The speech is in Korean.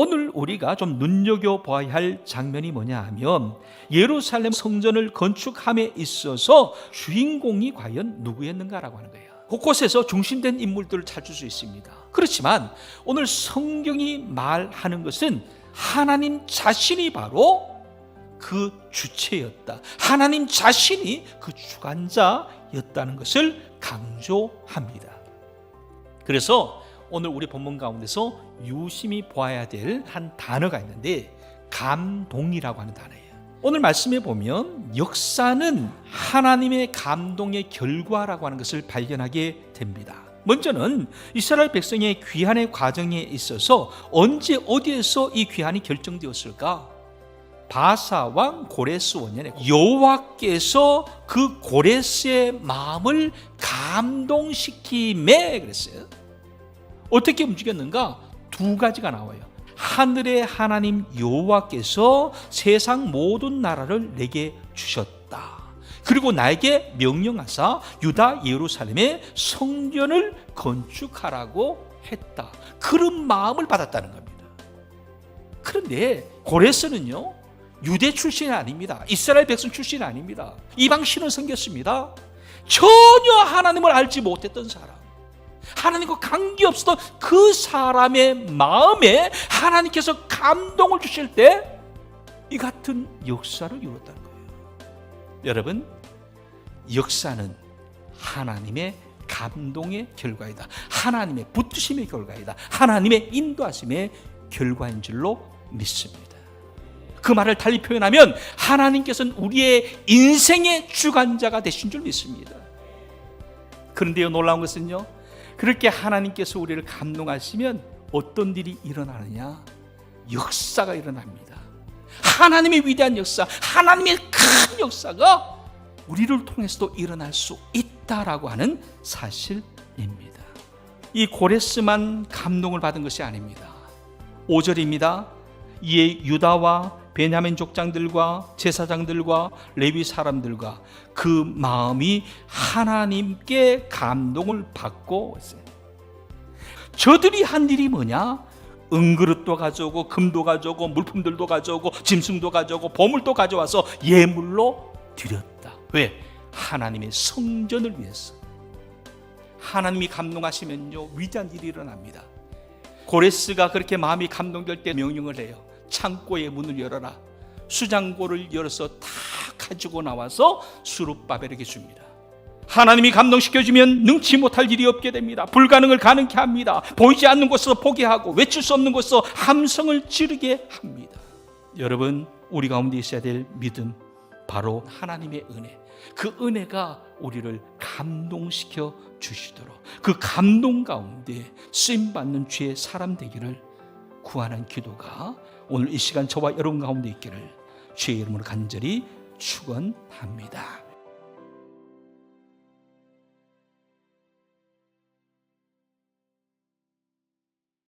오늘 우리가 좀 눈여겨봐야 할 장면이 뭐냐 하면 예루살렘 성전을 건축함에 있어서 주인공이 과연 누구였는가라고 하는 거예요. 곳곳에서 중심된 인물들을 찾을 수 있습니다. 그렇지만 오늘 성경이 말하는 것은 하나님 자신이 바로 그 주체였다. 하나님 자신이 그 주관자였다는 것을 강조합니다. 그래서 오늘 우리 본문 가운데서 유심히 보아야 될 한 단어가 있는데 감동이라고 하는 단어예요. 오늘 말씀해 보면 역사는 하나님의 감동의 결과라고 하는 것을 발견하게 됩니다. 먼저는 이스라엘 백성의 귀환의 과정에 있어서 언제 어디에서 이 귀환이 결정되었을까? 바사 왕 고레스 원년에 여호와께서 그 고레스의 마음을 감동시킴에 그랬어요. 어떻게 움직였는가? 두 가지가 나와요. 하늘의 하나님 여호와께서 세상 모든 나라를 내게 주셨다. 그리고 나에게 명령하사 유다 예루살렘에 성전을 건축하라고 했다. 그런 마음을 받았다는 겁니다. 그런데 고레스는요 유대 출신이 아닙니다. 이스라엘 백성 출신이 아닙니다. 이방 신을 섬겼습니다. 전혀 하나님을 알지 못했던 사람. 하나님과 관계없었던 그 사람의 마음에 하나님께서 감동을 주실 때 이 같은 역사를 이뤘다는 거예요. 여러분, 역사는 하나님의 감동의 결과이다. 하나님의 붙으심의 결과이다. 하나님의 인도하심의 결과인 줄로 믿습니다. 그 말을 달리 표현하면 하나님께서는 우리의 인생의 주관자가 되신 줄 믿습니다. 그런데요, 놀라운 것은요, 그렇게 하나님께서 우리를 감동하시면 어떤 일이 일어나느냐? 역사가 일어납니다. 하나님의 위대한 역사, 하나님의 큰 역사가 우리를 통해서도 일어날 수 있다라고 하는 사실입니다. 이 고레스만 감동을 받은 것이 아닙니다. 5절입니다. 이에 유다와 베냐민 족장들과 제사장들과 레위 사람들과 그 마음이 하나님께 감동을 받고 있어요. 저들이 한 일이 뭐냐? 은그릇도 가져오고 금도 가져오고 물품들도 가져오고 짐승도 가져오고 보물도 가져와서 예물로 드렸다. 왜? 하나님의 성전을 위해서. 하나님이 감동하시면요 위대한 일이 일어납니다. 고레스가 그렇게 마음이 감동될 때 명령을 해요. 창고의 문을 열어라. 수장고를 열어서 다 가지고 나와서 수룹바벨에게 줍니다. 하나님이 감동시켜주면 능치 못할 일이 없게 됩니다. 불가능을 가능케 합니다. 보이지 않는 곳에서 보게 하고 외칠 수 없는 곳에서 함성을 지르게 합니다. 여러분, 우리 가운데 있어야 될 믿음, 바로 하나님의 은혜. 그 은혜가 우리를 감동시켜 주시도록 그 감동 가운데 쓰임 받는 주의 사람 되기를 구하는 기도가 오늘 이 시간 저와 여러분 가운데 있기를 주의 이름으로 간절히 축원합니다.